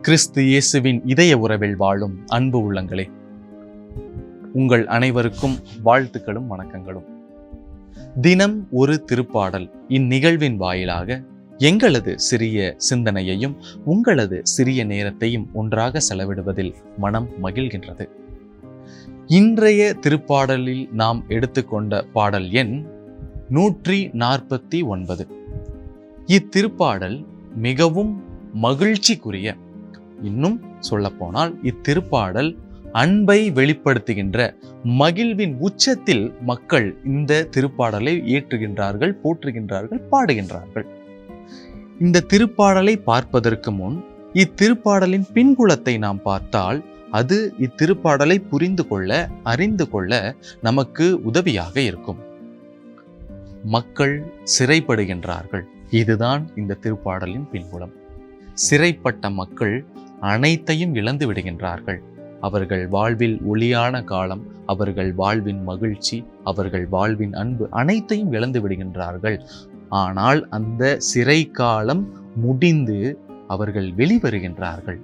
கிறிஸ்து இயேசுவின் இதய உறவில் வாழும் அன்பு உள்ளங்களே. உங்கள் அனைவருக்கும் வாழ்த்துக்களும் வணக்கங்களும். தினம் ஒரு திருப்பாடல் இந்நிகழ்வின் வாயிலாக எங்களது சிறிய சிந்தனையையும் உங்களது சிறிய நேரத்தையும் ஒன்றாக செலவிடுவதில் மனம் மகிழ்கின்றது. இன்றைய திருப்பாடலில் நாம் எடுத்துக்கொண்ட பாடல் எண் நூற்றி நாற்பத்தி ஒன்பது. இத்திருப்பாடல் மிகவும் மகிழ்ச்சிக்குரிய இன்னும் சொல்லப்போனால் இத்திருப்பாடல் அன்பை வெளிப்படுத்துகின்ற மகிழ்வின் உச்சத்தில் மக்கள் இந்த திருப்பாடலை ஏற்றுகின்றார்கள் போற்றுகின்றார்கள் பாடுகின்றார்கள். இந்த திருப்பாடலை பார்ப்பதற்கு முன் இத்திருப்பாடலின் பின்புலத்தை நாம் பார்த்தால் அது இத்திருப்பாடலை புரிந்து கொள்ள அறிந்து கொள்ள நமக்கு உதவியாக இருக்கும். மக்கள் சிறைப்படுகின்றார்கள். இதுதான் இந்த திருப்பாடலின் பின்புலம். சிறைப்பட்ட மக்கள் அனைத்தையும் இழந்து விடுகின்றார்கள். அவர்கள் வாழ்வில் ஒளியான காலம் அவர்கள் வாழ்வின் மகிழ்ச்சி அவர்கள் வாழ்வின் அன்பு அனைத்தையும் இழந்து விடுகின்றார்கள். ஆனால் அந்த சிறை காலம் முடிந்து அவர்கள் வெளிவருகின்றார்கள்.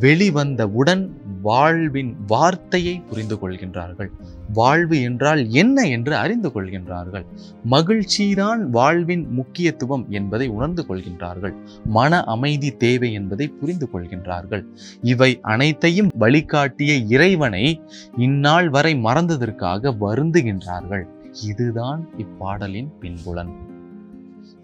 வெளிவந்தவுடன் வாழ்வின் வார்த்தையை புரிந்து கொள்கின்றார்கள். வாழ்வு என்றால் என்ன என்று அறிந்து கொள்கின்றார்கள். மகிழ்ச்சிதான் வாழ்வின் முக்கியத்துவம் என்பதை உணர்ந்து கொள்கின்றார்கள். மன அமைதி தேவை என்பதை புரிந்து கொள்கின்றார்கள். இவை அனைத்தையும் வழிகாட்டிய இறைவனை இந்நாள் வரை மறந்ததற்காக வருந்துகின்றார்கள். இதுதான் இப்பாடலின் பின்புலன்.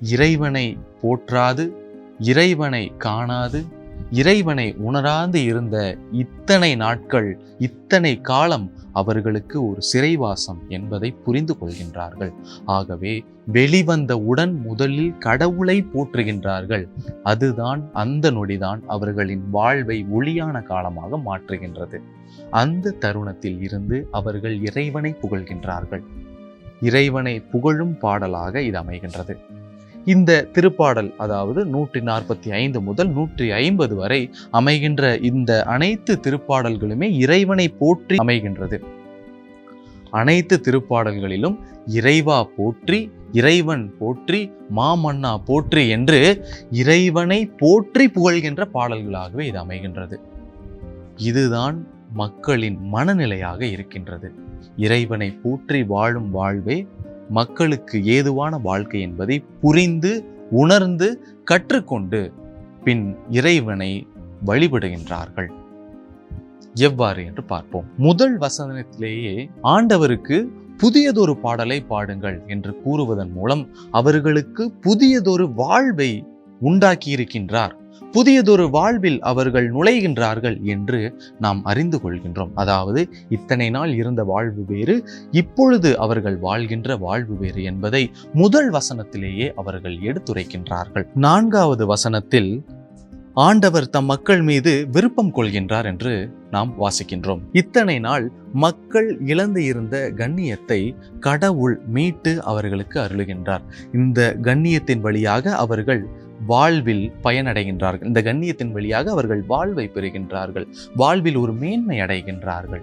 இறைவனை போற்றாது இறைவனை காணாது இறைவனை உணராது இருந்த இத்தனை நாட்கள் இத்தனை காலம் அவர்களுக்கு ஒரு சிறைவாசம் என்பதை புரிந்து கொள்கின்றார்கள். ஆகவே வெளிவந்தவுடன் முதலில் கடவுளை போற்றுகின்றார்கள். அதுதான் அந்த நொடிதான் அவர்களின் வாழ்வை ஒளியான காலமாக மாற்றுகின்றது. அந்த தருணத்தில் இருந்து அவர்கள் இறைவனை புகழ்கின்றார்கள். இறைவனை புகழும் பாடலாக இது அமைகின்றது. இந்த திருப்பாடல் அதாவது நூற்றி நாற்பத்தி ஐந்து முதல் நூற்றி ஐம்பது வரை அமைகின்ற இந்த அனைத்து திருப்பாடல்களுமே இறைவனை போற்றி அமைகின்றது. அனைத்து திருப்பாடல்களிலும் இறைவா போற்றி இறைவன் போற்றி மாமன்னா போற்றி என்று இறைவனை போற்றி புகழ்கின்ற பாடல்களாகவே இது அமைகின்றது. இதுதான் மக்களின் மனநிலையாக இருக்கின்றது. இறைவனை போற்றி வாழும் வாழ்வே மக்களுக்கு ஏதுவான வாழ்க்கை என்பதை புரிந்து உணர்ந்து கற்றுக்கொண்டு பின் இறைவனை வழிபடுகின்றார்கள். எவ்வாறு என்று பார்ப்போம். முதல் வசனத்திலேயே ஆண்டவருக்கு புதியதொரு பாடலை பாடுங்கள் என்று கூறுவதன் மூலம் அவர்களுக்கு புதியதொரு வாழ்வை உண்டாக்கியிருக்கின்றார். புதியதொரு வாழ்வில் அவர்கள் நுழைகின்றார்கள் என்று நாம் அறிந்து கொள்கின்றோம். அதாவது இத்தனை நாள் இருந்த வாழ்வு வேறு இப்பொழுது அவர்கள் வாழ்கின்ற வாழ்வு வேறு என்பதை முதல் வசனத்திலேயே அவர்கள் எடுத்துரைக்கின்றார்கள். நான்காவது வசனத்தில் ஆண்டவர் தம் மக்கள் மீது விருப்பம் கொள்கின்றார் என்று நாம் வாசிக்கின்றோம். இத்தனை நாள் மக்கள் இழந்து இருந்த கண்ணியத்தை கடவுள் மீட்டு அவர்களுக்கு அருளுகின்றார். இந்த கண்ணியத்தின் வழியாக அவர்கள் வாழ்வில் பயனடைகின்றார்கள். இந்த கண்ணியத்தின் வழியாக அவர்கள் வாழ்வை பெறுகின்றார்கள். வாழ்வில் ஒரு மேன்மை அடைகின்றார்கள்.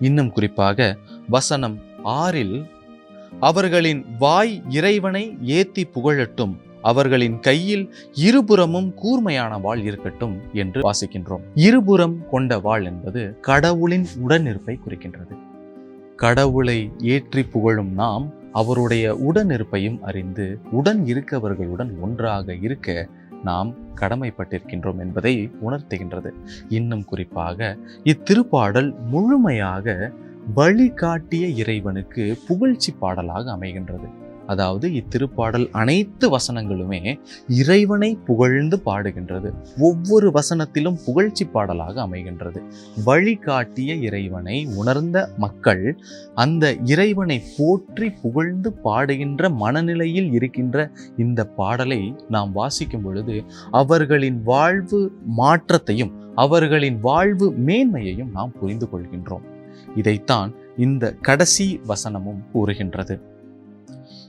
இன்னும் குறிப்பாக வசனம் ஆறில் அவர்களின் வாய் இறைவனை ஏத்தி புகழட்டும். அவர்களின் கையில் இருபுறமும் கூர்மையான வாள் இருக்கட்டும் என்று வாசிக்கின்றோம். இருபுறம் கொண்ட வாள் என்பது கடவுளின் உடனிருப்பை குறிக்கின்றது. கடவுளை ஏற்றி புகழும் நாம் அவருடைய உடனிருப்பையும் அறிந்து உடன் இருக்கவர்களுடன் ஒன்றாக இருக்க நாம் கடமைப்பட்டிருக்கின்றோம் என்பதை உணர்த்துகின்றது. இன்னும் குறிப்பாக இத்திருப்பாடல் முழுமையாக வழிகாட்டிய இறைவனுக்கு புகழ்ச்சி பாடலாக அமைகின்றது. அதாவது இத்திருப்பாடல் அனைத்து வசனங்களுமே இறைவனை புகழ்ந்து பாடுகின்றது. ஒவ்வொரு வசனத்திலும் புகழ்ச்சி பாடலாக அமைகின்றது. வழிகாட்டிய இறைவனை உணர்ந்த மக்கள் அந்த இறைவனை போற்றி புகழ்ந்து பாடுகின்ற மனநிலையில் இருக்கின்ற இந்த பாடலை நாம் வாசிக்கும் பொழுது அவர்களின் வாழ்வு மாற்றத்தையும் அவர்களின் வாழ்வு மேன்மையையும் நாம் புரிந்து கொள்கின்றோம். இதைத்தான் இந்த கடைசி வசனமும் கூறுகின்றது.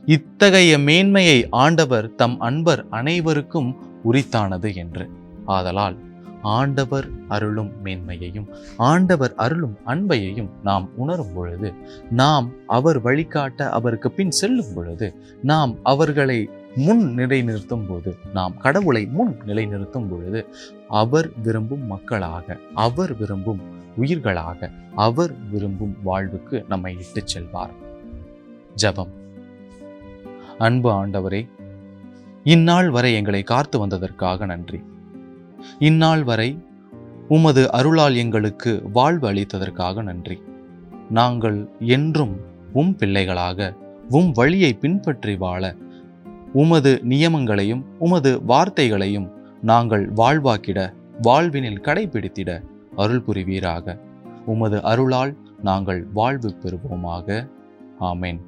இத்தகைய மேன்மையை ஆண்டவர் தம் அன்பர் அனைவருக்கும் உரித்தானது என்று. ஆதலால் ஆண்டவர் அருளும் மேன்மையையும் ஆண்டவர் அருளும் அன்பையையும் நாம் உணரும் பொழுது நாம் அவர் வழிகாட்ட அவருக்கு பின் செல்லும் பொழுது நாம் அவர்களை முன் நிலைநிறுத்தும் போது நாம் கடவுளை முன் நிலைநிறுத்தும் பொழுது அவர் விரும்பும் மக்களாக அவர் விரும்பும் உயிர்களாக அவர் விரும்பும் வாழ்வுக்கு நம்மை இட்டுச் செல்வார். ஜபம். அன்பு ஆண்டவரே இந்நாள் வரை எங்களை காத்து வந்ததற்காக நன்றி. இந்நாள் வரை உமது அருளால் எங்களுக்கு வாழ்வு அளித்ததற்காக நன்றி. நாங்கள் என்றும் உம் பிள்ளைகளாக உம் வழியை பின்பற்றி வாழ உமது நியமங்களையும் உமது வார்த்தைகளையும் நாங்கள் வாழ்வாக்கிட வாழ்வினில் கடைபிடித்திட அருள் புரிவீராக. உமது அருளால் நாங்கள் வாழ்வு பெறுவோமாக. ஆமேன்.